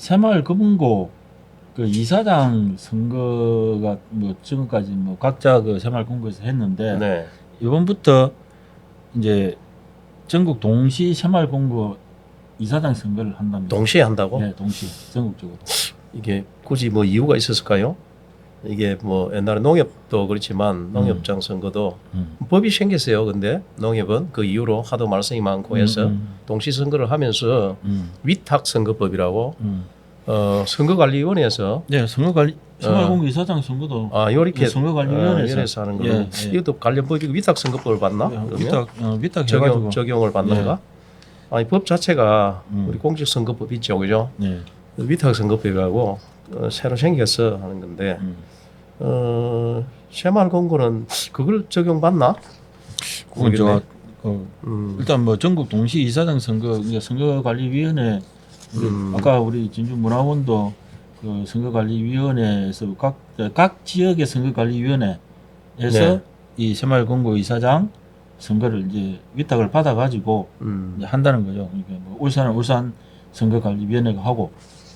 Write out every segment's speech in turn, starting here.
새마을 금고 그 이사장 선거가 뭐 지금까지 뭐 각자 그 새마을 금고에서 했는데 네. 이번부터 이제 전국 동시 새마을 금고 이사장 선거를 한답니다. 동시에 한다고? 네, 동시 전국적으로. 이게 굳이 뭐 이유가 있었을까요? 이게 뭐 옛날에 농협도 그렇지만 농협장 선거도 음. 법이 생겼어요. 근데 농협은 그 이후로 하도 말썽이 많고 해서 음, 동시 선거를 하면서 음, 위탁 선거법이라고 음. 어 선거관리위원회에서 네, 선거관리 어. 금고 이사장 선거도 아 요렇게 네, 선거관리위원회에서. 어, 하는 거. 예, 예. 이것도 관련 법이 위탁 선거법을 받나? 네, 그러면 위탁 어, 위탁 적용 적용을 받는가? 아니 법 자체가 음. 우리 공직선거법 있죠, 그죠? 네. 위탁 선거법이라고 어, 새로 생겨서 하는 건데 음. 어, 새마을 공고는 그걸 적용받나? 그건 저. 어, 음, 일단 뭐 전국 동시 이사장 선거 선거관리위원회 우리 음. 아까 우리 진주 문화원도 그 선거관리위원회에서 각, 각 지역의 선거관리위원회에서 네. 이 새마을 금고 이사장 선거를 이제 위탁을 받아 가지고 음, 이제 한다는 거죠. 그러니까 뭐 울산은 울산 선거관리위원회가 하고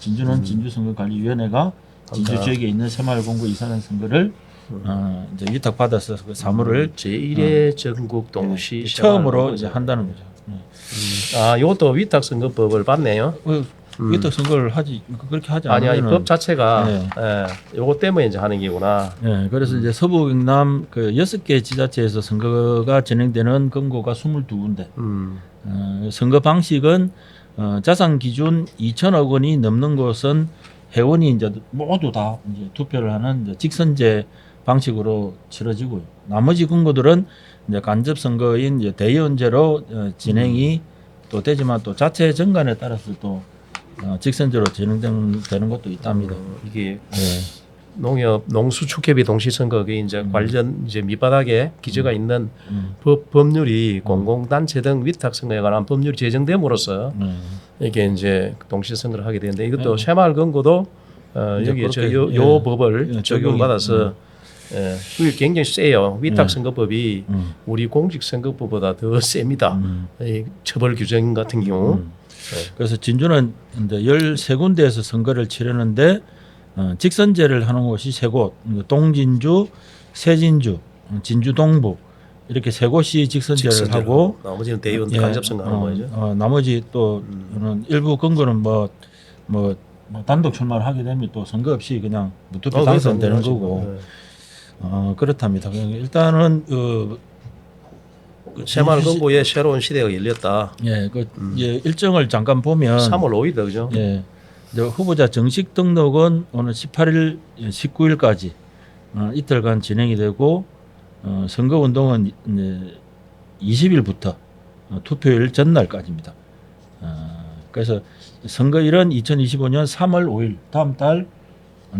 진주는 음. 진주 선거관리위원회가 진주. 지역에 있는 새마을 금고 이사장 선거를 음. 어, 이제 위탁 받아서 그 사무를 제1회 전국 동시 예, 새마을 처음으로. 이제 한다는 거죠. 네. 아, 이것도 위탁 선거법을 받네요. 어, 음. 위탁 선거를 하지 그렇게 하지 아니 아니 않으면 법 자체가 네. 예, 요거 때문에 이제 하는 게구나. 예, 그래서 이제 서부 경남 그 여섯 개 지자체에서 선거가 진행되는 금고가 22군데. 음, 어, 선거 방식은 어, 자산 기준 2천억 원이 넘는 곳은 회원이 이제 모두 다 이제 투표를 하는 직선제 방식으로 치러지고요. 나머지 금고들은 이제 간접 선거인 이제 대의원제로 어, 진행이 또 되지만 또 자체 정관에 따라서 또 어, 직선제로 진행되는 것도 있답니다. 어, 이게 예. 농협 농수축협이 동시 선거에 이제 음. 관련 이제 밑바닥에 기재가 있는 음. 법 법률이 공공단체 등 위탁 선거에 관한 법률이 제정됨으로써 음. 이게 이제 동시 선거를 하게 되는데 이것도 네. 새마을 금고도 어, 이제 여기에 저 그렇게, 요, 예. 요 법을 예, 적용받아서 예, 그게 굉장히 세요. 위탁 예. 선거법이 음. 우리 공직 선거법보다 더 셉니다. 음. 이 처벌 규정 같은 경우 음. 그래서 진주는 이제 13군데에서 선거를 치르는데 어, 직선제를 하는 곳이 세 곳. 그러니까 동진주, 세진주, 어, 진주 동부 이렇게 세 곳이 직선제를 직선제로 하고 나머지는 대의원 예, 간접 선거하는 어, 거죠. 어, 나머지 또 음. 는 일부 근거는 뭐, 뭐, 뭐 단독 출마를 하게 되면 또 선거 없이 그냥 무투표 어, 당선되는 그래서 거고 예. 어, 그렇답니다. 일단은 어, 그 새마을 금고에 새로운 시대가 열렸다. 예, 그 음. 예, 일정을 잠깐 보면 3월 5일 그죠? 예. 후보자 정식 등록은 오늘 18일, 19일까지 어, 이틀간 진행이 되고 어, 선거 운동은 이제 20일부터 어, 투표일 전날까지입니다. 어, 그래서 선거일은 2025년 3월 5일 다음 달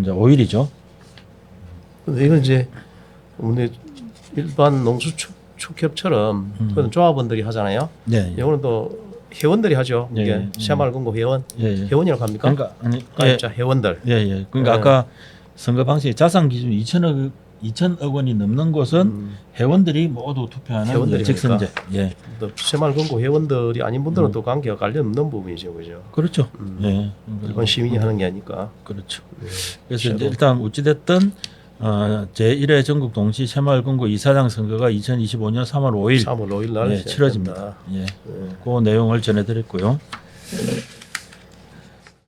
이제 5일이죠. 근데 이건 이제 우리 일반 농수축협처럼 음. 조합원들이 하잖아요. 네. 이거는 또 회원들이 하죠. 예, 이게 예. 새마을 금고 회원, 예, 예. 회원이라고 합니까? 그러니까 아니 예, 가입자 회원들. 예, 예. 그러니까 예. 아까 선거 방식이 자산 기준 2천억 2천억 원이 넘는 곳은 음, 회원들이 모두 투표하는. 직선제. 예. 또 새마을 금고 회원들이 아닌 분들은 음. 또 관계가 관련 없는 부분이죠, 그죠? 그렇죠. 음. 예. 일반 시민이 하는 게 아니까. 그렇죠. 네. 그래서 이제. 일단 어찌됐든 어, 제1회 전국 동시 새마을금고 이사장 선거가 2025년 3월 5일 3월 5일 날 예, 치러집니다. 예. 네. 그 내용을 전해드렸고요.